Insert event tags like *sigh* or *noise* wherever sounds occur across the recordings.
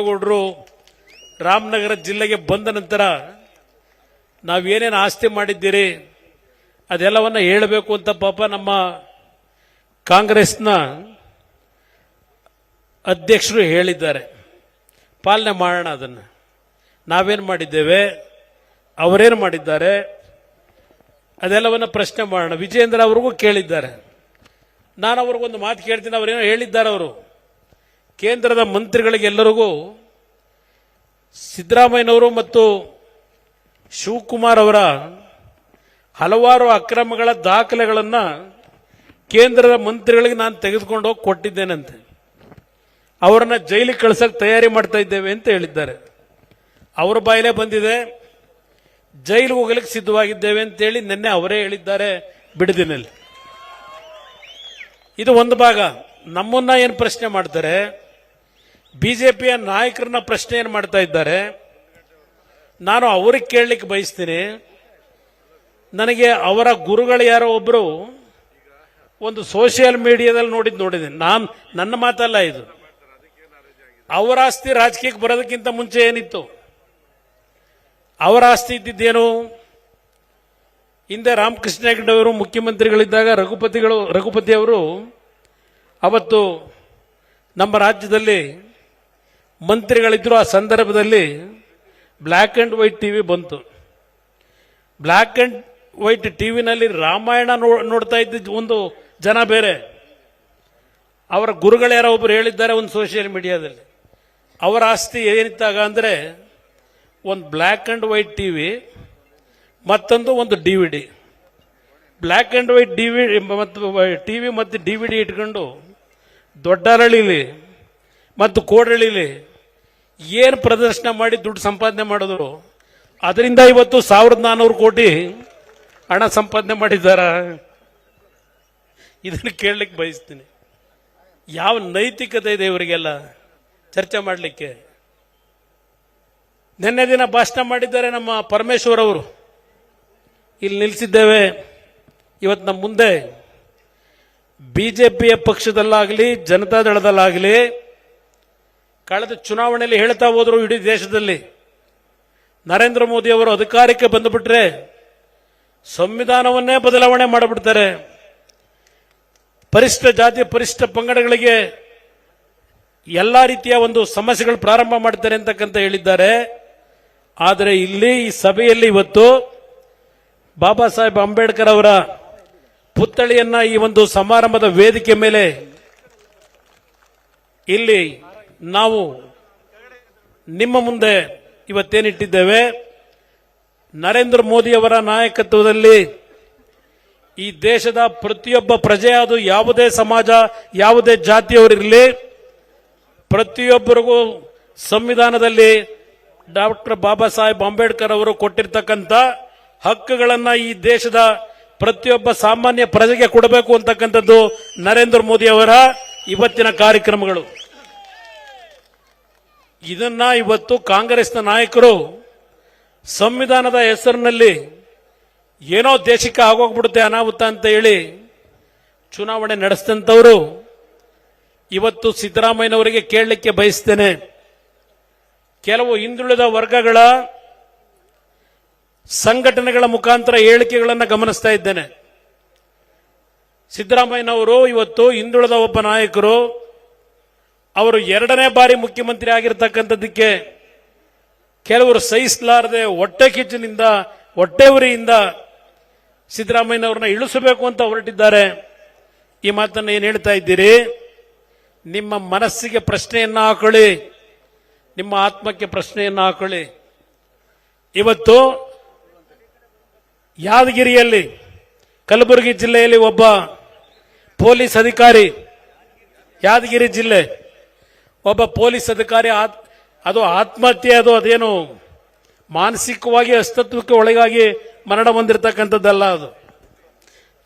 ಗೌಡ್ರು ರಾಮನಗರ ಜಿಲ್ಲೆಗೆ ಬಂದ ನಂತರ ನಾವೇನೇನು ಆಸ್ತಿ ಮಾಡಿದ್ದೀರಿ, ಅದೆಲ್ಲವನ್ನ ಹೇಳಬೇಕು ಅಂತ ಪಾಪ ನಮ್ಮ ಕಾಂಗ್ರೆಸ್ನ ಅಧ್ಯಕ್ಷರು ಹೇಳಿದ್ದಾರೆ. ಪಾಲನೆ ಮಾಡೋಣ ಅದನ್ನು. ನಾವೇನು ಮಾಡಿದ್ದೇವೆ, ಅವರೇನು ಮಾಡಿದ್ದಾರೆ, ಅದೆಲ್ಲವನ್ನ ಪ್ರಶ್ನೆ ಮಾಡೋಣ. ವಿಜೇಂದ್ರ ಅವ್ರಿಗೂ ಕೇಳಿದ್ದಾರೆ. ನಾನು ಅವ್ರಿಗೊಂದು ಮಾತು ಕೇಳ್ತೀನಿ, ಅವರೇನೋ ಹೇಳಿದ್ದಾರೆ ಅವರು. ಕೇಂದ್ರದ ಮಂತ್ರಿಗಳಿಗೆಲ್ಲರಿಗೂ ಸಿದ್ದರಾಮಯ್ಯನವರು ಮತ್ತು ಶಿವಕುಮಾರ್ ಅವರ ಹಲವಾರು ಅಕ್ರಮಗಳ ದಾಖಲೆಗಳನ್ನು ಕೇಂದ್ರದ ಮಂತ್ರಿಗಳಿಗೆ ನಾನು ತೆಗೆದುಕೊಂಡು ಹೋಗಿ ಕೊಟ್ಟಿದ್ದೇನಂತೆ. ಅವರನ್ನ ಜೈಲಿಗೆ ಕಳ್ಸಕ್ಕೆ ತಯಾರಿ ಮಾಡ್ತಾ ಇದ್ದೇವೆ ಅಂತ ಹೇಳಿದ್ದಾರೆ. ಅವರ ಬಾಯಲ್ಲೇ ಬಂದಿದೆ. ಜೈಲು ಹೋಗಲಿಕ್ಕೆ ಸಿದ್ಧವಾಗಿದ್ದೇವೆ ಅಂತೇಳಿ ನಿನ್ನೆ ಅವರೇ ಹೇಳಿದ್ದಾರೆ ಬಿಡದಿನಲ್ಲಿ. ಇದು ಒಂದು ಭಾಗ. ನಮ್ಮನ್ನ ಏನು ಪ್ರಶ್ನೆ ಮಾಡ್ತಾರೆ? ಬಿಜೆಪಿಯ ನಾಯಕರನ್ನ ಪ್ರಶ್ನೆ ಏನು ಮಾಡ್ತಾ ಇದ್ದಾರೆ? ನಾನು ಅವ್ರಿಗೆ ಕೇಳಲಿಕ್ಕೆ ಬಯಸ್ತೀನಿ. ನನಗೆ ಅವರ ಗುರುಗಳು ಯಾರೋ ಒಬ್ಬರು ಒಂದು ಸೋಷಿಯಲ್ ಮೀಡಿಯಾದಲ್ಲಿ ನೋಡಿದ್ ನೋಡಿದ್ದೀನಿ. ನಾನು ನನ್ನ ಮಾತಲ್ಲ ಇದು. ಅವರ ಆಸ್ತಿ ರಾಜಕೀಯಕ್ಕೆ ಬರೋದಕ್ಕಿಂತ ಮುಂಚೆ ಏನಿತ್ತು? ಅವರ ಆಸ್ತಿ ಇದ್ದಿದ್ದೇನು? ಹಿಂದೆ ರಾಮಕೃಷ್ಣ ಹೆಗಡೆ ಅವರು ಮುಖ್ಯಮಂತ್ರಿಗಳಿದ್ದಾಗ ರಘುಪತಿಗಳು, ರಘುಪತಿ ಅವರು ಅವತ್ತು ನಮ್ಮ ರಾಜ್ಯದಲ್ಲಿ ಮಂತ್ರಿಗಳಿದ್ರು ಆ ಸಂದರ್ಭದಲ್ಲಿ black and white T V ಬಂತು. ಬ್ಲ್ಯಾಕ್ ಆ್ಯಂಡ್ ವೈಟ್ ಟಿ ವಿನಲ್ಲಿ ರಾಮಾಯಣ ನೋಡ್ತಾ ಇದ್ದ ಒಂದು ಜನ ಬೇರೆ. ಅವರ ಗುರುಗಳು ಯಾರೋ ಒಬ್ಬರು ಹೇಳಿದ್ದಾರೆ ಒಂದು ಸೋಷಿಯಲ್ ಮೀಡಿಯಾದಲ್ಲಿ. ಅವರ ಆಸ್ತಿ ಏನಿತ್ತಾಗ ಅಂದರೆ ಒಂದು black and white T V ಮತ್ತೊಂದು ಒಂದು D V D. Black and white D V, ಮತ್ತು ಟಿ ವಿ ಮತ್ತು ಡಿ ವಿ ಡಿ ಇಟ್ಕೊಂಡು ದೊಡ್ಡರಳಿಲಿ ಮತ್ತು ಕೋಡಳಿಲಿ ಏನು ಪ್ರದರ್ಶನ ಮಾಡಿ ದುಡ್ಡು ಸಂಪಾದನೆ ಮಾಡಿದ್ರು? ಅದರಿಂದ ಇವತ್ತು ಸಾವಿರದ ನಾನ್ನೂರು ಕೋಟಿ ಹಣ ಸಂಪಾದನೆ ಮಾಡಿದ್ದಾರ? ಇದನ್ನು ಕೇಳಲಿಕ್ಕೆ ಬಯಸ್ತೀನಿ. ಯಾವ ನೈತಿಕತೆ ಇದೆ ಇವರಿಗೆಲ್ಲ? ಚರ್ಚೆ ಮಾಡಲಿಕ್ಕೆ. ನಿನ್ನೆ ದಿನ ಭಾಷಣ ಮಾಡಿದ್ದಾರೆ ನಮ್ಮ ಪರಮೇಶ್ವರ್ ಅವರು. ಇಲ್ಲಿ ನಿಲ್ಲಿಸಿದ್ದೇವೆ. ಇವತ್ತು ನಮ್ಮ ಮುಂದೆ ಬಿಜೆಪಿಯ ಪಕ್ಷದಲ್ಲಾಗಲಿ, ಜನತಾದಳದಲ್ಲಾಗಲಿ ಕಳೆದ ಚುನಾವಣೆಯಲ್ಲಿ ಹೇಳ್ತಾ ಹೋದರು ಇಡೀ ದೇಶದಲ್ಲಿ. ನರೇಂದ್ರ ಮೋದಿ ಅವರು ಅಧಿಕಾರಕ್ಕೆ ಬಂದುಬಿಟ್ರೆ ಸಂವಿಧಾನವನ್ನೇ ಬದಲಾವಣೆ ಮಾಡಿಬಿಡ್ತಾರೆ. ಪರಿಷ್ಠ ಜಾತಿ, ಪರಿಷ್ಠ ಪಂಗಡಗಳಿಗೆ ಎಲ್ಲ ರೀತಿಯ ಒಂದು ಸಮಸ್ಯೆಗಳು ಪ್ರಾರಂಭ ಮಾಡ್ತಾರೆ ಅಂತಕ್ಕಂತ ಹೇಳಿದ್ದಾರೆ. ಆದರೆ ಇಲ್ಲಿ ಈ ಸಭೆಯಲ್ಲಿ ಇವತ್ತು ಬಾಬಾ ಸಾಹೇಬ್ ಅಂಬೇಡ್ಕರ್ ಅವರ ಪುತ್ಥಳಿಯನ್ನ ಈ ಒಂದು ಸಮಾರಂಭದ ವೇದಿಕೆ ಮೇಲೆ ಇಲ್ಲಿ ನಾವು ನಿಮ್ಮ ಮುಂದೆ ಇವತ್ತೇನಿಟ್ಟಿದ್ದೇವೆ, ನರೇಂದ್ರ ಮೋದಿಯವರ ನಾಯಕತ್ವದಲ್ಲಿ ಈ ದೇಶದ ಪ್ರತಿಯೊಬ್ಬ ಪ್ರಜೆ ಯಾವುದೇ ಸಮಾಜ, ಯಾವುದೇ ಜಾತಿಯವರಿರಲಿ, ಪ್ರತಿಯೊಬ್ಬರಿಗೂ ಸಂವಿಧಾನದಲ್ಲಿ ಡಾಕ್ಟರ್ ಬಾಬಾ ಸಾಹೇಬ್ ಅಂಬೇಡ್ಕರ್ ಅವರು ಕೊಟ್ಟಿರ್ತಕ್ಕಂಥ ಹಕ್ಕುಗಳನ್ನು ಈ ದೇಶದ ಪ್ರತಿಯೊಬ್ಬ ಸಾಮಾನ್ಯ ಪ್ರಜೆಗೆ ಕೊಡಬೇಕು ಅಂತಕ್ಕಂಥದ್ದು ನರೇಂದ್ರ ಮೋದಿ ಅವರ ಇವತ್ತಿನ ಕಾರ್ಯಕ್ರಮಗಳು. ಇದನ್ನ ಇವತ್ತು ಕಾಂಗ್ರೆಸ್ನ ನಾಯಕರು ಸಂವಿಧಾನದ ಹೆಸರಿನಲ್ಲಿ ಏನೋ ದೇಶಕ್ಕೆ ಆಗೋಗ್ಬಿಡುತ್ತೆ ಅನಾಹುತ ಅಂತ ಹೇಳಿ ಚುನಾವಣೆ ನಡೆಸಿದಂಥವರು ಇವತ್ತು ಸಿದ್ದರಾಮಯ್ಯನವರಿಗೆ ಕೇಳಲಿಕ್ಕೆ ಬಯಸ್ತೇನೆ. ಕೆಲವು ಹಿಂದುಳಿದ ವರ್ಗಗಳ ಸಂಘಟನೆಗಳ ಮುಖಾಂತರ ಹೇಳಿಕೆಗಳನ್ನು ಗಮನಿಸ್ತಾ ಇದ್ದೇನೆ. ಸಿದ್ದರಾಮಯ್ಯನವರು ಇವತ್ತು ಹಿಂದುಳಿದ ಒಬ್ಬ ನಾಯಕರು ಅವರು ಎರಡನೇ ಬಾರಿ ಮುಖ್ಯಮಂತ್ರಿ ಆಗಿರ್ತಕ್ಕಂಥದ್ದಕ್ಕೆ ಕೆಲವರು ಸಹಿಸಲಾರದೆ ಹೊಟ್ಟೆ ಕಿಚ್ಚಿನಿಂದ, ಹೊಟ್ಟೆ ಉರಿಯಿಂದ ಸಿದ್ದರಾಮಯ್ಯನವ್ರನ್ನ ಇಳಿಸಬೇಕು ಅಂತ ಹೊರಟಿದ್ದಾರೆ. ಈ ಮಾತನ್ನು ಏನು ಹೇಳ್ತಾ ಇದ್ದೀರಿ? ನಿಮ್ಮ ಮನಸ್ಸಿಗೆ ಪ್ರಶ್ನೆಯನ್ನ ಹಾಕೊಳ್ಳಿ. ನಿಮ್ಮ ಆತ್ಮಕ್ಕೆ ಪ್ರಶ್ನೆಯನ್ನ ಹಾಕೊಳ್ಳಿ. ಇವತ್ತು ಯಾದಗಿರಿಯಲ್ಲಿ, ಕಲಬುರಗಿ ಜಿಲ್ಲೆಯಲ್ಲಿ ಒಬ್ಬ ಪೊಲೀಸ್ ಅಧಿಕಾರಿ ಯಾದಗಿರಿ ಜಿಲ್ಲೆ ಒಬ್ಬ ಪೊಲೀಸ್ ಅಧಿಕಾರಿ ಆತ್- ಅದು ಆತ್ಮಹತ್ಯೆ, ಅದು ಅದೇನು ಮಾನಸಿಕವಾಗಿ ಅಸ್ತಿತ್ವಕ್ಕೆ ಒಳಗಾಗಿ ಮರಣ ಹೊಂದಿರತಕ್ಕಂಥದ್ದಲ್ಲ ಅದು.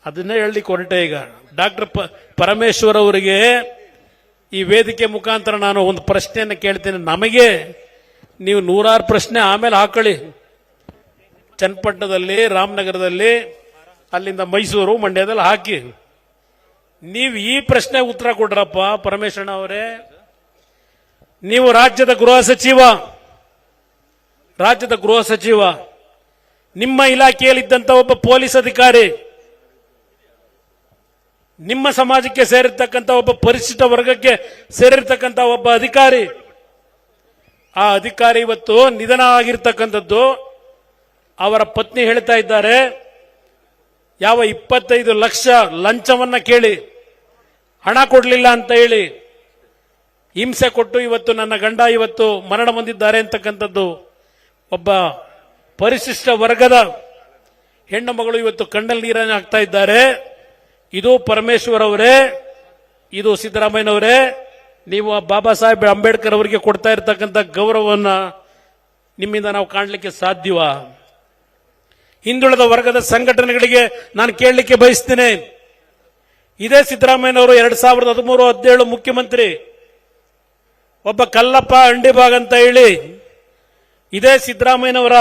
ಅದನ್ನೇ ಹೇಳಲಿಕ್ಕೆ ಹೊರಟೆ ಈಗ. ಡಾಕ್ಟರ್ ಪ, ಪರಮೇಶ್ವರ್ ಅವರಿಗೆ ಈ ವೇದಿಕೆ ಮುಖಾಂತರ ನಾನು ಒಂದು ಪ್ರಶ್ನೆಯನ್ನು ಕೇಳ್ತೇನೆ. ನಮಗೆ ನೀವು ನೂರಾರು ಪ್ರಶ್ನೆ ಆಮೇಲೆ ಹಾಕೊಳ್ಳಿ. ಚನ್ನಪಟ್ಟಣದಲ್ಲಿ, ರಾಮನಗರದಲ್ಲಿ, ಅಲ್ಲಿಂದ ಮೈಸೂರು, ಮಂಡ್ಯದಲ್ಲಿ ಹಾಕಿ. ನೀವು ಈ ಪ್ರಶ್ನೆ ಉತ್ತರ ಕೊಡ್ರಪ್ಪ ಪರಮೇಶ್ವರ ಅವರೇ. ನೀವು ರಾಜ್ಯದ ಗೃಹ ಸಚಿವ, ರಾಜ್ಯದ ಗೃಹ ಸಚಿವ, ನಿಮ್ಮ ಇಲಾಖೆಯಲ್ಲಿದ್ದಂಥ ಒಬ್ಬ ಪೊಲೀಸ್ ಅಧಿಕಾರಿ, ನಿಮ್ಮ ಸಮಾಜಕ್ಕೆ ಸೇರಿರ್ತಕ್ಕಂಥ ಒಬ್ಬ ಪರಿಶಿಷ್ಟ ವರ್ಗಕ್ಕೆ ಸೇರಿರ್ತಕ್ಕಂಥ ಒಬ್ಬ ಅಧಿಕಾರಿ, ಆ ಅಧಿಕಾರಿ ಇವತ್ತು ನಿಧನ ಆಗಿರ್ತಕ್ಕಂಥದ್ದು ಅವರ ಪತ್ನಿ ಹೇಳ್ತಾ ಇದ್ದಾರೆ, ಯಾವ ಇಪ್ಪತ್ತೈದು ಲಕ್ಷ ಲಂಚವನ್ನ ಕೇಳಿ, ಹಣ ಕೊಡಲಿಲ್ಲ ಅಂತ ಹೇಳಿ ಹಿಂಸೆ ಕೊಟ್ಟು ಇವತ್ತು ನನ್ನ ಗಂಡ ಇವತ್ತು ಮರಣ ಹೊಂದಿದ್ದಾರೆ ಅಂತಕ್ಕಂಥದ್ದು ಒಬ್ಬ ಪರಿಶಿಷ್ಟ ವರ್ಗದ ಹೆಣ್ಣು ಮಗಳು ಇವತ್ತು ಕಣ್ಣಲ್ಲಿ ನೀರನ್ನು ಹಾಕ್ತಾ ಇದ್ದಾರೆ. ಇದು ಪರಮೇಶ್ವರ್ ಅವರೇ ಇದು ಸಿದ್ದರಾಮಯ್ಯನವರೇ, ನೀವು ಬಾಬಾ ಸಾಹೇಬ್ ಅಂಬೇಡ್ಕರ್ ಅವರಿಗೆ ಕೊಡ್ತಾ ಇರತಕ್ಕಂಥ ಗೌರವವನ್ನ ನಿಮ್ಮಿಂದ ನಾವು ಕಾಣಲಿಕ್ಕೆ ಸಾಧ್ಯವಾ. ಹಿಂದುಳಿದ ವರ್ಗದ ಸಂಘಟನೆಗಳಿಗೆ ನಾನು ಕೇಳಲಿಕ್ಕೆ ಬಯಸ್ತೇನೆ. ಇದೇ ಸಿದ್ದರಾಮಯ್ಯನವರು ಎರಡ್ ಸಾವಿರದ ಹದಿಮೂರು ಹದಿನೇಳು ಮುಖ್ಯಮಂತ್ರಿ. ಒಬ್ಬ ಕಲ್ಲಪ್ಪ ಅಂಡಿಬಾಗ್ ಅಂತ ಹೇಳಿ ಇದೇ ಸಿದ್ದರಾಮಯ್ಯನವರ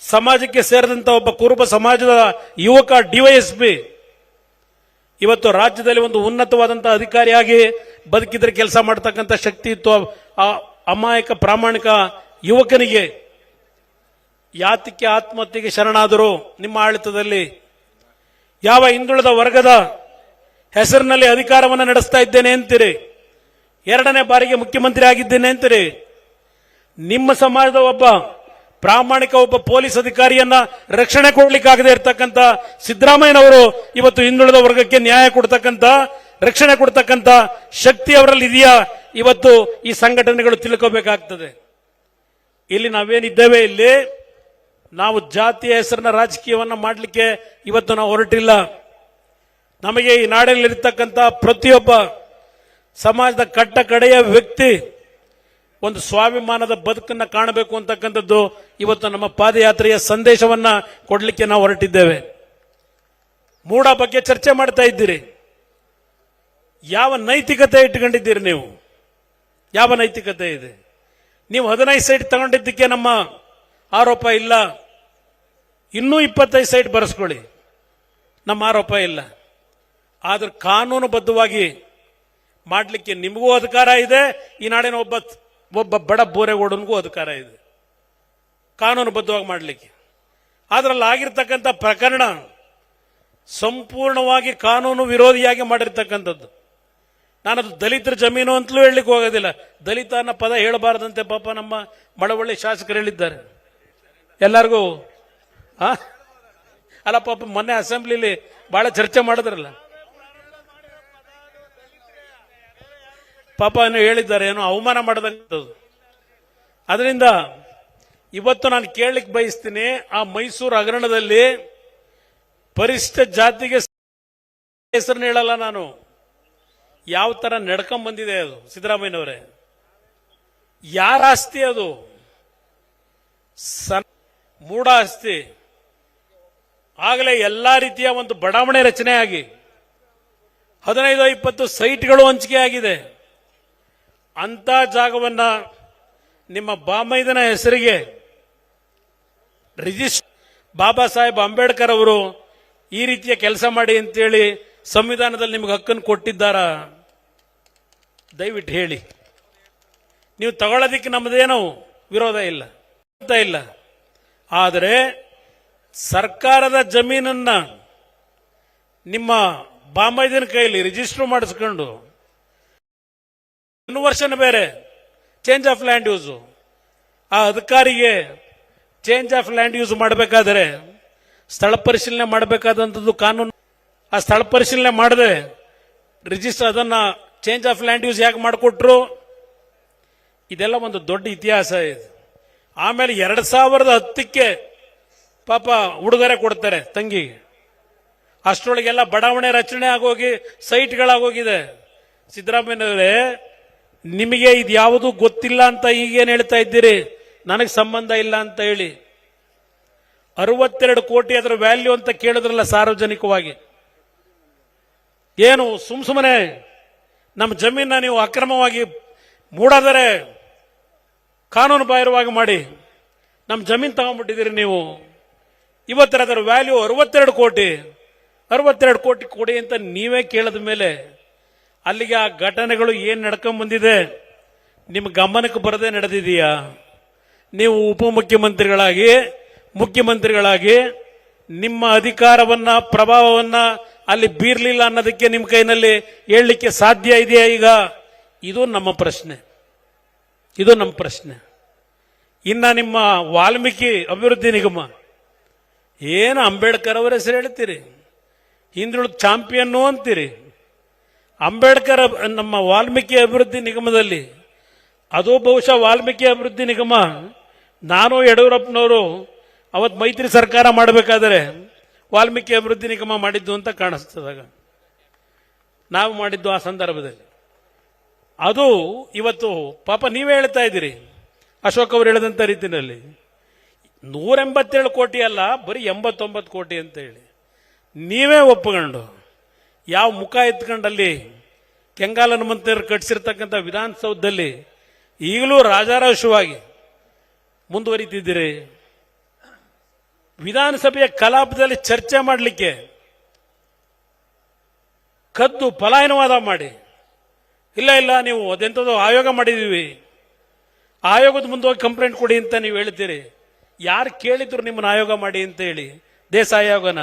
ಸಮಾಜಕ್ಕೆ ಸೇರಿದಂತ ಒಬ್ಬ ಕುರುಬ ಸಮಾಜದ ಯುವಕ ಡಿವೈಎಸ್ಪಿ ಇವತ್ತು ರಾಜ್ಯದಲ್ಲಿ ಒಂದು ಉನ್ನತವಾದಂತಹ ಅಧಿಕಾರಿಯಾಗಿ ಬದುಕಿದ್ರೆ ಕೆಲಸ ಮಾಡತಕ್ಕಂಥ ಶಕ್ತಿ ಇತ್ತು. ಆ ಅಮಾಯಕ ಪ್ರಾಮಾಣಿಕ ಯುವಕನಿಗೆ ಯಾತಕ್ಕೆ ಆತ್ಮಹತ್ಯೆಗೆ ಶರಣಾದರು ನಿಮ್ಮ ಆಡಳಿತದಲ್ಲಿ ಯಾವ ಹಿಂದುಳಿದ ವರ್ಗದ ಹೆಸರಿನಲ್ಲಿ ಅಧಿಕಾರವನ್ನು ನಡೆಸ್ತಾ ಇದ್ದೇನೆ ಅಂತೀರಿ? ಎರಡನೇ ಬಾರಿಗೆ ಮುಖ್ಯಮಂತ್ರಿ ಆಗಿದ್ದೇನೆ ಅಂತೀರಿ. ನಿಮ್ಮ ಸಮಾಜದ ಒಬ್ಬ ಪ್ರಾಮಾಣಿಕ ಒಬ್ಬ ಪೊಲೀಸ್ ಅಧಿಕಾರಿಯನ್ನ ರಕ್ಷಣೆ ಕೊಡ್ಲಿಕ್ಕಾಗದೇ ಇರತಕ್ಕಂತ ಸಿದ್ದರಾಮಯ್ಯನವರು ಇವತ್ತು ಹಿಂದುಳಿದ ವರ್ಗಕ್ಕೆ ನ್ಯಾಯ ಕೊಡ್ತಕ್ಕಂತ, ರಕ್ಷಣೆ ಕೊಡ್ತಕ್ಕಂತ ಶಕ್ತಿ ಅವರಲ್ಲಿ ಇದೆಯಾ? ಇವತ್ತು ಈ ಸಂಘಟನೆಗಳು ತಿಳ್ಕೋಬೇಕಾಗ್ತದೆ. ಇಲ್ಲಿ ನಾವೇನಿದ್ದೇವೆ ಇಲ್ಲಿ? ನಾವು ಜಾತಿಯ ಹೆಸರಿನ ರಾಜಕೀಯವನ್ನ ಮಾಡಲಿಕ್ಕೆ ಇವತ್ತು ನಾವು ಹೊರಟಿಲ್ಲ. ನಮಗೆ ಈ ನಾಡಿನಲ್ಲಿರ್ತಕ್ಕಂಥ ಪ್ರತಿಯೊಬ್ಬ ಸಮಾಜದ ಕಟ್ಟ ಕಡೆಯ ವ್ಯಕ್ತಿ ಒಂದು ಸ್ವಾಭಿಮಾನದ ಬದುಕನ್ನು ಕಾಣಬೇಕು ಅಂತಕ್ಕಂಥದ್ದು ಇವತ್ತು ನಮ್ಮ ಪಾದಯಾತ್ರೆಯ ಸಂದೇಶವನ್ನ ಕೊಡಲಿಕ್ಕೆ ನಾವು ಹೊರಟಿದ್ದೇವೆ. ಮೂಡ ಬಗ್ಗೆ ಚರ್ಚೆ ಮಾಡ್ತಾ ಇದ್ದೀರಿ. ಯಾವ ನೈತಿಕತೆ ಇಟ್ಕೊಂಡಿದ್ದೀರಿ ನೀವು? ಯಾವ ನೈತಿಕತೆ ಇದೆ? ನೀವು ಹದಿನೈದು ಸೈಟ್ ತಗೊಂಡಿದ್ದಕ್ಕೆ ನಮ್ಮ ಆರೋಪ ಇಲ್ಲ. ಇನ್ನೂ ಇಪ್ಪತ್ತೈದು ಸೈಟ್ ಬರೆಸ್ಕೊಳ್ಳಿ. ನಮ್ಮ ಆರೋಪ ಇಲ್ಲ. ಆದ್ರೆ ಕಾನೂನುಬದ್ಧವಾಗಿ ಮಾಡಲಿಕ್ಕೆ ನಿಮಗೂ ಅಧಿಕಾರ ಇದೆ, ಈ ನಾಡಿನ ಒಬ್ಬ ಒಬ್ಬ ಬಡ ಬೋರೆಗೌಡನಿಗೂ ಅಧಿಕಾರ ಇದೆ. ಕಾನೂನುಬದ್ಧವಾಗಿ ಮಾಡಲಿಕ್ಕೆ. ಅದರಲ್ಲಿ ಆಗಿರ್ತಕ್ಕಂಥ ಪ್ರಕರಣ ಸಂಪೂರ್ಣವಾಗಿ ಕಾನೂನು ವಿರೋಧಿಯಾಗಿ ಮಾಡಿರ್ತಕ್ಕಂಥದ್ದು. ನಾನದು ದಲಿತರ ಜಮೀನು ಅಂತಲೂ ಹೇಳಲಿಕ್ಕೆ ಹೋಗೋದಿಲ್ಲ. ದಲಿತ ಅನ್ನೋ ಪದ ಹೇಳಬಾರದಂತೆ ಪಾಪ ನಮ್ಮ ಮಳವಳ್ಳಿ ಶಾಸಕರು ಹೇಳಿದ್ದಾರೆ. ಎಲ್ಲರಿಗೂ ಅಲ್ಲ ಪಾಪ ಮೊನ್ನೆ ಅಸೆಂಬ್ಲಿಲಿ ಭಾಳ ಚರ್ಚೆ ಮಾಡಿದ್ರಲ್ಲ. ಪಾಪ ಏನೋ ಹೇಳಿದ್ದಾರೆ ಏನೋ ಅವಮಾನ ಮಾಡದಂಥದ್ದು. ಅದರಿಂದ ಇವತ್ತು ನಾನು ಕೇಳಲಿಕ್ಕೆ ಬಯಸ್ತೀನಿ, ಆ ಮೈಸೂರು ಹಗರಣದಲ್ಲಿ ಪರಿಶಿಷ್ಟ ಜಾತಿಗೆ ಹೆಸರನ್ನ ಹೇಳಲ್ಲ ನಾನು. ಯಾವ ಥರ ನಡ್ಕೊಂಡ್ ಬಂದಿದೆ ಅದು, ಸಿದ್ದರಾಮಯ್ಯನವರೇ. ಯಾರ ಆಸ್ತಿ ಅದು? ಸನ್- ಮೂಢ ಆಸ್ತಿ. ಆಗಲೇ ಎಲ್ಲಾ ರೀತಿಯ ಒಂದು ಬಡಾವಣೆ ರಚನೆ ಆಗಿ ಹದಿನೈದು ಇಪ್ಪತ್ತು ಸೈಟ್ಗಳು ಹಂಚಿಕೆ ಆಗಿದೆ ಅಂತ ಜಾಗವನ್ನ ನಿಮ್ಮ ಬಾಮೈದನ ಹೆಸರಿಗೆ ರಿಜಿಸ್ಟರ್ ಬಾಬಾ ಸಾಹೇಬ್ ಅಂಬೇಡ್ಕರ್ ಅವರು ಈ ರೀತಿಯ ಕೆಲಸ ಮಾಡಿ ಅಂತೇಳಿ ಸಂವಿಧಾನದಲ್ಲಿ ನಿಮ್ಗೆ ಹಕ್ಕನ್ನು ಕೊಟ್ಟಿದ್ದಾರಾ? ದಯವಿಟ್ಟು ಹೇಳಿ. ನೀವು ತಗೊಳ್ಳೋದಿಕ್ಕೆ ನಮ್ಮದೇನೋ ವಿರೋಧ ಇಲ್ಲ ಇಲ್ಲ. ಆದರೆ ಸರ್ಕಾರದ ಜಮೀನನ್ನ ನಿಮ್ಮ ಬಾಂಬೈದಿನ ಕೈಯಲ್ಲಿ ರಿಜಿಸ್ಟರ್ ಮಾಡಿಸ್ಕೊಂಡು ಕನ್ವರ್ಷನ್ ಬೇರೆ. ಚೇಂಜ್ ಆಫ್ ಲ್ಯಾಂಡ್ ಯೂಸು ಆ ಅಧಿಕಾರಿಗೆ ಚೇಂಜ್ ಆಫ್ ಲ್ಯಾಂಡ್ ಯೂಸ್ ಮಾಡಬೇಕಾದ್ರೆ ಸ್ಥಳ ಪರಿಶೀಲನೆ ಮಾಡಬೇಕಾದಂಥದ್ದು ಕಾನೂನು. ಆ ಸ್ಥಳ ಪರಿಶೀಲನೆ ಮಾಡದೆ ರಿಜಿಸ್ಟರ್ ಅದನ್ನ ಚೇಂಜ್ ಆಫ್ ಲ್ಯಾಂಡ್ ಯೂಸ್ ಯಾಕೆ ಮಾಡಿಕೊಟ್ರು? ಇದೆಲ್ಲ ಒಂದು ದೊಡ್ಡ ಇತಿಹಾಸ ಇದೆ. ಆಮೇಲೆ ಎರಡು ಸಾವಿರದ ಹತ್ತಕ್ಕೆ ಪಾಪ ಉಡುಗೊರೆ ಕೊಡ್ತಾರೆ ತಂಗಿಗೆ. ಅಷ್ಟರೊಳಗೆಲ್ಲ ಬಡಾವಣೆ ರಚನೆ ಆಗೋಗಿ ಸೈಟ್ಗಳಾಗೋಗಿದೆ ಸಿದ್ದರಾಮಯ್ಯನವರೇ ನಿಮಗೆ ಇದು ಯಾವುದು ಗೊತ್ತಿಲ್ಲ ಅಂತ ಈಗೇನು ಹೇಳ್ತಾ ಇದ್ದೀರಿ? ನನಗೆ ಸಂಬಂಧ ಇಲ್ಲ ಅಂತ ಹೇಳಿ. ಅರವತ್ತೆರಡು ಕೋಟಿ ಅದರ ವ್ಯಾಲ್ಯೂ ಅಂತ ಕೇಳಿದ್ರಲ್ಲ ಸಾರ್ವಜನಿಕವಾಗಿ. ಏನು, ಸುಮ್ ಸುಮ್ಮನೆ ನಮ್ಮ ಜಮೀನ ನೀವು ಅಕ್ರಮವಾಗಿ ಮೂಡಾದರೆ ಕಾನೂನು ಬಾಹಿರವಾಗಿ ಮಾಡಿ, ನಮ್ಮ ಜಮೀನು ತಗೊಂಡ್ಬಿಟ್ಟಿದ್ದೀರಿ ನೀವು. ಇವತ್ತರ ಅದರ ವ್ಯಾಲ್ಯೂ ಅರವತ್ತೆರಡು ಕೋಟಿ. ಅರವತ್ತೆರಡು ಕೋಟಿ ಕೊಡಿ ಅಂತ ನೀವೇ ಕೇಳಿದ ಮೇಲೆ ಅಲ್ಲಿಗೆ ಆ ಘಟನೆಗಳು ಏನು ನಡ್ಕೊಂಡ್ ಬಂದಿದೆ? ನಿಮ್ಮ ಗಮನಕ್ಕೆ ಬರದೇ ನಡೆದಿದೆಯಾ? ನೀವು ಉಪಮುಖ್ಯಮಂತ್ರಿಗಳಾಗಿ, ಮುಖ್ಯಮಂತ್ರಿಗಳಾಗಿ, ನಿಮ್ಮ ಅಧಿಕಾರವನ್ನ, ಪ್ರಭಾವವನ್ನ ಅಲ್ಲಿ ಬೀರ್ಲಿಲ್ಲ ಅನ್ನೋದಕ್ಕೆ ನಿಮ್ಮ ಕೈನಲ್ಲಿ ಹೇಳಲಿಕ್ಕೆ ಸಾಧ್ಯ ಇದೆಯಾ ಈಗ? ಇದು ನಮ್ಮ ಪ್ರಶ್ನೆ. ಇದು ನಮ್ಮ ಪ್ರಶ್ನೆ. ಇನ್ನ ನಿಮ್ಮ ವಾಲ್ಮೀಕಿ ಅಭಿವೃದ್ಧಿ ನಿಗಮ, ಏನು ಅಂಬೇಡ್ಕರ್ ಅವರ ಹೆಸರು ಹೇಳ್ತೀರಿ? ಹಿಂದುಳಿದ ಚಾಂಪಿಯನ್ನು ಅಂತೀರಿ? ಅಂಬೇಡ್ಕರ್ ನಮ್ಮ ವಾಲ್ಮೀಕಿ ಅಭಿವೃದ್ಧಿ ನಿಗಮದಲ್ಲಿ, ಅದು ಬಹುಶಃ ವಾಲ್ಮೀಕಿ ಅಭಿವೃದ್ಧಿ ನಿಗಮ, ನಾನು ಯಡಿಯೂರಪ್ಪನವರು ಅವತ್ತು ಮೈತ್ರಿ ಸರ್ಕಾರ ಮಾಡಬೇಕಾದರೆ ವಾಲ್ಮೀಕಿ ಅಭಿವೃದ್ಧಿ ನಿಗಮ ಮಾಡಿದ್ದು ಅಂತ ಕಾಣಿಸ್ತದಾಗ ನಾವು ಮಾಡಿದ್ದು ಆ ಸಂದರ್ಭದಲ್ಲಿ. ಅದು ಇವತ್ತು ಪಾಪ ನೀವೇ ಹೇಳ್ತಾ ಇದ್ದೀರಿ, ಅಶೋಕ್ ಅವರು ಹೇಳಿದಂಥ ರೀತಿಯಲ್ಲಿ. ನೂರ ಎಂಬತ್ತೇಳು ಕೋಟಿ ಅಲ್ಲ, ಬರೀ ಎಂಬತ್ತೊಂಬತ್ತು ಕೋಟಿ ಅಂತ ಹೇಳಿ. ನೀವೇ ಒಪ್ಪಿಕೊಂಡು ಯಾವ ಮುಖ ಎತ್ಕೊಂಡಲ್ಲಿ ಕೆಂಗಾಲ ಹನುಮಂತರು ಕಟ್ಟಿಸಿರ್ತಕ್ಕಂಥ ವಿಧಾನಸೌಧದಲ್ಲಿ ಈಗಲೂ ರಾಜಾರೋಷವಾಗಿ ಮುಂದುವರಿತಿದ್ದೀರಿ. ವಿಧಾನಸಭೆಯ ಕಲಾಪದಲ್ಲಿ ಚರ್ಚೆ ಮಾಡಲಿಕ್ಕೆ ಕದ್ದು ಪಲಾಯನವಾದ ಮಾಡಿ. ಇಲ್ಲ ಇಲ್ಲ, ನೀವು ಅದೆಂಥದ್ದು ಆಯೋಗ ಮಾಡಿದ್ದೀವಿ. ಆಯೋಗದ ಮುಂದೆ ಹೋಗಿ ಕಂಪ್ಲೇಂಟ್ ಕೊಡಿ ಅಂತ ನೀವು ಹೇಳ್ತೀರಿ. ಯಾರು ಕೇಳಿದ್ರು ನಿಮ್ಮನ್ನು ಆಯೋಗ ಮಾಡಿ ಅಂತ ಹೇಳಿ. ದೇಶ ಆಯೋಗನ.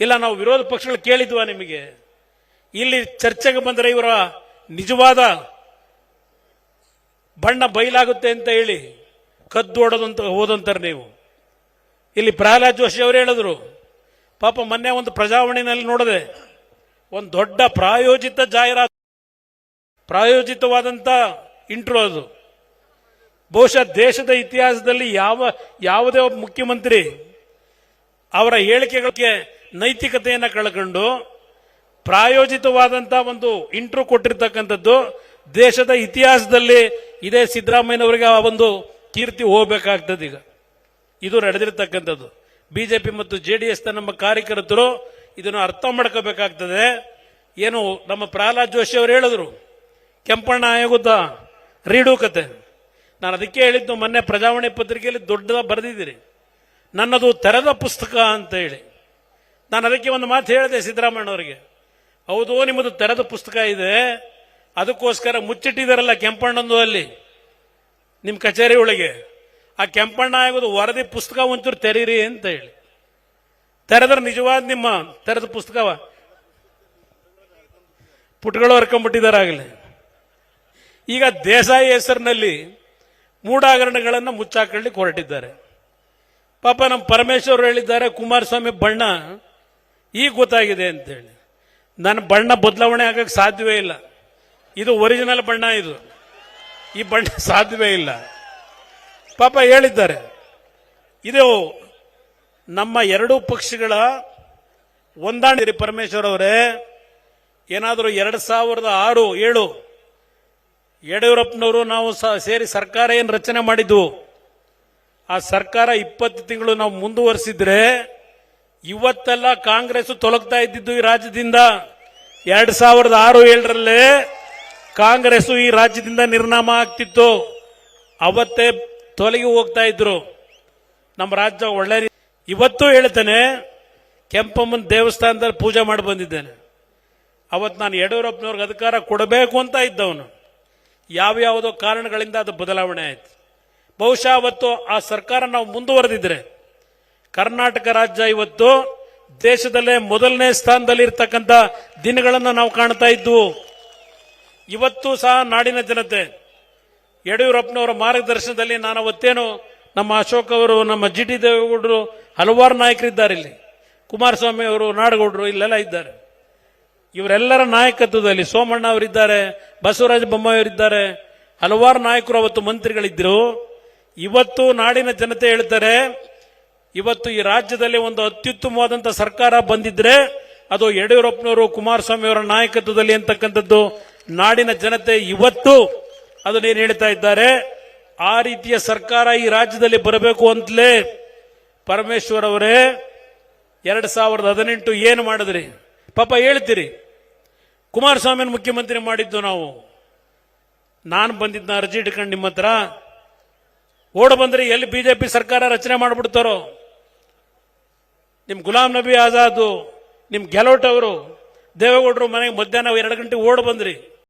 ಇಲ್ಲ, ನಾವು ವಿರೋಧ ಪಕ್ಷಗಳು ಕೇಳಿದ್ವಾ ನಿಮಗೆ? ಇಲ್ಲಿ ಚರ್ಚೆಗೆ ಬಂದರೆ ಇವರ ನಿಜವಾದ ಬಣ್ಣ ಬಯಲಾಗುತ್ತೆ ಅಂತ ಹೇಳಿ ಕದ್ದು ಹೊಡೆದಂತ ಹೋದಂತಾರೆ ನೀವು. ಇಲ್ಲಿ ಪ್ರಹ್ಲಾದ್ ಜೋಶಿ ಅವರು ಹೇಳಿದ್ರು, ಪಾಪ ಮೊನ್ನೆ ಒಂದು ಪ್ರಜಾವಣಿನಲ್ಲಿ ನೋಡಿದೆ, ಒಂದು ದೊಡ್ಡ ಪ್ರಾಯೋಜಿತ ಜಾಹೀರಾತು ಪ್ರಾಯೋಜಿತವಾದಂಥ ಇಂಟ್ರೋ ಅದು. ಬಹುಶಃ ದೇಶದ ಇತಿಹಾಸದಲ್ಲಿ ಯಾವ, ಯಾವುದೇ ಮುಖ್ಯಮಂತ್ರಿ ಅವರ ಹೇಳಿಕೆಗಳಿಗೆ ನೈತಿಕತೆಯನ್ನು ಕಳ್ಕೊಂಡು ಪ್ರಾಯೋಜಿತವಾದಂಥ ಒಂದು ಇಂಟ್ರೂ ಕೊಟ್ಟಿರ್ತಕ್ಕಂಥದ್ದು, ದೇಶದ ಇತಿಹಾಸದಲ್ಲಿ ಇದೇ ಸಿದ್ದರಾಮಯ್ಯನವರಿಗೆ ಆ ಒಂದು ಕೀರ್ತಿ ಹೋಗಬೇಕಾಗ್ತದೆ ಈಗ. ಇದು ನಡೆದಿರ್ತಕ್ಕಂಥದ್ದು. ಬಿಜೆಪಿ ಮತ್ತು ಜೆ ಡಿ ಎಸ್ ನಮ್ಮ ಕಾರ್ಯಕರ್ತರು ಇದನ್ನು ಅರ್ಥ ಮಾಡ್ಕೋಬೇಕಾಗ್ತದೆ. ಏನು ನಮ್ಮ ಪ್ರಹ್ಲಾದ್ ಜೋಶಿ ಅವರು ಹೇಳಿದ್ರು, ಕೆಂಪಣ್ಣ ಆಯೋಗದ ರೀಡು ಕತೆ. ನಾನು ಅದಕ್ಕೆ ಹೇಳಿದ್ದು ಮೊನ್ನೆ ಪ್ರಜಾವಾಣಿ ಪತ್ರಿಕೆಯಲ್ಲಿ ದೊಡ್ಡದ ಬರೆದಿದ್ದೀರಿ. ನನ್ನದು ತೆರೆದ ಪುಸ್ತಕ ಅಂತ ಹೇಳಿ. ನಾನು ಅದಕ್ಕೆ ಒಂದು ಮಾತು ಹೇಳಿದೆ ಸಿದ್ದರಾಮಯ್ಯನವರಿಗೆ. ಹೌದು, ನಿಮ್ಮದು ತೆರೆದ ಪುಸ್ತಕ ಇದೆ. ಅದಕ್ಕೋಸ್ಕರ ಮುಚ್ಚಿಟ್ಟಿದಾರಲ್ಲ ಕೆಂಪಣ್ಣಂದು ಅಲ್ಲಿ ನಿಮ್ಮ ಕಚೇರಿ ಒಳಗೆ. ಆ ಕೆಂಪಣ್ಣ ಆಗೋದು ವರದಿ ಪುಸ್ತಕ ಒಂಚೂರು ತೆರೀರಿ ಅಂತ ಹೇಳಿ. ತೆರೆದ್ರೆ ನಿಜವಾದ ನಿಮ್ಮ ತೆರೆದ ಪುಸ್ತಕವ? ಪುಟಗಳು ಹರ್ಕೊಂಡ್ಬಿಟ್ಟಿದಾರಾಗಲಿ ಈಗ ದೇಸಾಯಿ ಹೆಸರಿನಲ್ಲಿ ಮೂಢಾಗರಣಗಳನ್ನು ಮುಚ್ಚಾಕೊಳ್ಳಿಕ್ಕೆ ಹೊರಟಿದ್ದಾರೆ. ಪಾಪ ನಮ್ಮ ಪರಮೇಶ್ವರ್ ಹೇಳಿದ್ದಾರೆ, ಕುಮಾರಸ್ವಾಮಿ ಬಣ್ಣ. ಈಗ ಗೊತ್ತಾಗಿದೆ ಅಂತೇಳಿ. ನನ್ನ ಬಣ್ಣ ಬದಲಾವಣೆ ಆಗಕ್ಕೆ ಸಾಧ್ಯವೇ ಇಲ್ಲ. ಇದು ಒರಿಜಿನಲ್ ಬಣ್ಣ ಇದು. ಈ ಬಣ್ಣ *laughs* ಸಾಧ್ಯವೇ ಇಲ್ಲ. ಪಾಪ ಹೇಳಿದ್ದಾರೆ. ಇದು ನಮ್ಮ ಎರಡೂ ಪಕ್ಷಗಳ ಹೊಂದಾಣಿರಿ ಪರಮೇಶ್ವರ್ ಅವರೇ, ಏನಾದರೂ ಎರಡು ಸಾವಿರದ ಆರು, ಏಳು, ಯಡಿಯೂರಪ್ಪನವರು ನಾವು ಸೇರಿ ಸರ್ಕಾರ ಏನು ರಚನೆ ಮಾಡಿದ್ವು ಆ ಸರ್ಕಾರ ಇಪ್ಪತ್ತು ತಿಂಗಳು ನಾವು ಮುಂದುವರಿಸಿದ್ರೆ ಇವತ್ತೆಲ್ಲ ಕಾಂಗ್ರೆಸ್ ತೊಲಗ್ತಾ ಇದ್ದಿದ್ದು ಈ ರಾಜ್ಯದಿಂದ ಎರಡ್ ಸಾವಿರದ ಆರು ಏಳರಲ್ಲೇ ಕಾಂಗ್ರೆಸ್ ಈ ರಾಜ್ಯದಿಂದ ನಿರ್ನಾಮ ಆಗ್ತಿತ್ತು. ಅವತ್ತೇ ತೊಲಗಿ ಹೋಗ್ತಾ ಇದ್ರು. ನಮ್ಮ ರಾಜ್ಯ ಒಳ್ಳೆ ಇವತ್ತು ಹೇಳ್ತೇನೆ, ಕೆಂಪಮ್ಮನ ದೇವಸ್ಥಾನದಲ್ಲಿ ಪೂಜೆ ಮಾಡಿ ಬಂದಿದ್ದೇನೆ. ಅವತ್ತು ನಾನು ಯಡಿಯೂರಪ್ಪನವ್ರಿಗೆ ಅಧಿಕಾರ ಕೊಡಬೇಕು ಅಂತ ಇದ್ದವನು. ಯಾವ್ಯಾವುದೋ ಕಾರಣಗಳಿಂದ ಅದು ಬದಲಾವಣೆ ಆಯ್ತು. ಬಹುಶಃ ಅವತ್ತು ಆ ಸರ್ಕಾರ ನಾವು ಮುಂದುವರೆದಿದ್ರೆ ಕರ್ನಾಟಕ ರಾಜ್ಯ ಇವತ್ತು ದೇಶದಲ್ಲೇ ಮೊದಲನೇ ಸ್ಥಾನದಲ್ಲಿ ಇರ್ತಕ್ಕಂಥ ದಿನಗಳನ್ನು ನಾವು ಕಾಣ್ತಾ ಇದ್ವು ಇವತ್ತು ಸಹ ನಾಡಿನ ಜನತೆ, ಯಡಿಯೂರಪ್ಪನವರ ಮಾರ್ಗದರ್ಶನದಲ್ಲಿ ನಾನು ಅವತ್ತೇನು ನಮ್ಮ ಅಶೋಕ್ ಅವರು, ನಮ್ಮ ಜಿ ಟಿ ದೇವೇಗೌಡರು ಹಲವಾರು ನಾಯಕರಿದ್ದಾರೆ ಇಲ್ಲಿ. ಕುಮಾರಸ್ವಾಮಿ ಅವರು, ನಾಡಗೌಡರು ಇಲ್ಲೆಲ್ಲ ಇದ್ದಾರೆ. ಇವರೆಲ್ಲರ ನಾಯಕತ್ವದಲ್ಲಿ ಸೋಮಣ್ಣ ಅವರಿದ್ದಾರೆ, ಬಸವರಾಜ ಬೊಮ್ಮಾಯಿಯವರಿದ್ದಾರೆ ಹಲವಾರು ನಾಯಕರು ಅವತ್ತು ಮಂತ್ರಿಗಳಿದ್ದರು ಇವತ್ತು ನಾಡಿನ ಜನತೆ ಹೇಳ್ತಾರೆ ಇವತ್ತು ಈ ರಾಜ್ಯದಲ್ಲಿ ಒಂದು ಅತ್ಯುತ್ತಮವಾದಂಥ ಸರ್ಕಾರ ಬಂದಿದ್ರೆ ಅದು ಯಡಿಯೂರಪ್ಪನವರು ಕುಮಾರಸ್ವಾಮಿ ಅವರ ನಾಯಕತ್ವದಲ್ಲಿ ಅಂತಕ್ಕಂಥದ್ದು ನಾಡಿನ ಜನತೆ ಇವತ್ತು ಅದನ್ನೇನು ಹೇಳ್ತಾ ಇದ್ದಾರೆ? ಆ ರೀತಿಯ ಸರ್ಕಾರ ಈ ರಾಜ್ಯದಲ್ಲಿ ಬರಬೇಕು ಅಂತಲೇ ಪರಮೇಶ್ವರ್ ಅವರೇ ಎರಡ್ ಸಾವಿರದ ಹದಿನೆಂಟು ಏನು ಮಾಡಿದ್ರಿ? ಪಾಪ ಹೇಳ್ತೀರಿ. ಕುಮಾರಸ್ವಾಮಿನ ಮುಖ್ಯಮಂತ್ರಿ ಮಾಡಿದ್ದು ನಾವು. ನಾನು ಬಂದಿದ್ದ ಅರ್ಜಿ ಇಟ್ಕೊಂಡು ನಿಮ್ಮ ಹತ್ರ ಓಡ ಬಂದ್ರೆ ಎಲ್ಲಿ ಬಿಜೆಪಿ ಸರ್ಕಾರ ರಚನೆ ಮಾಡಿಬಿಡ್ತಾರೋ? ನಿಮ್ ಗುಲಾಂ ನಬಿ ಆಜಾದು ನಿಮ್ಮ ಗೆಲೋಟ್ ಅವರು ದೇವೇಗೌಡರು ಮನೆಗೆ ಮಧ್ಯಾಹ್ನ ಎರಡು ಗಂಟೆ ಓಡ್ ಬಂದ್ರಿ.